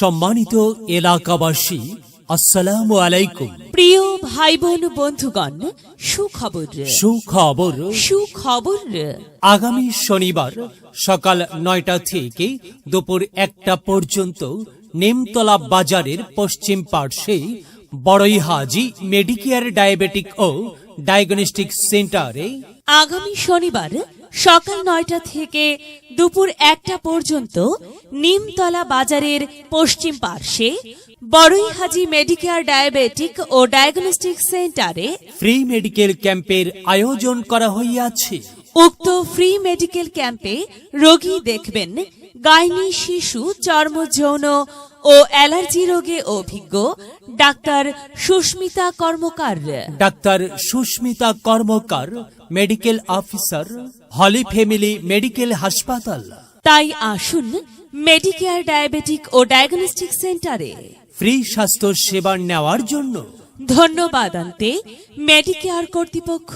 সম্মানিত এলাকাবাসী আসসালামু আলাইকুম। প্রিয় ভাই বোন বন্ধুগণ সুখবর। সুখবর। সুখবর। আগামী শনিবার সকাল নয়টা থেকে দুপুর একটা পর্যন্ত নিমতলা বাজারের পশ্চিম পার্শ্বে বড়ই হাজি মেডিকেয়ার ডায়াবেটিক ও ডায়াগনস্টিক সেন্টারে আগামী শনিবার সকাল নয়টা থেকে দুপুর একটা পর্যন্ত নিমতলা বাজারের পশ্চিম পার্শ্বে বড়ই হাজি মেডিকেয়ার ডায়াবেটিক ও ডায়াগনস্টিক সেন্টারে ফ্রি মেডিকেল ক্যাম্পের আয়োজন করা হইয়াছে। উক্ত ফ্রি মেডিকেল ক্যাম্পে রোগী দেখবেন গাইনি শিশু চর্ম যৌন ও অ্যালার্জি রোগে অভিজ্ঞ doctor Susmita Karmakar. Doctor Susmita Karmakar medical officer holy family medical হাসপাতাল। তাই আসুন মেডিকেয়ার ডায়াবেটিক ও ডায়াগনস্টিক সেন্টারে। ফ্রি স্বাস্থ্য সেবা নেওয়ার জন্য। ধন্যবাদ আনতে মেডিকেয়ার কর্তৃপক্ষ।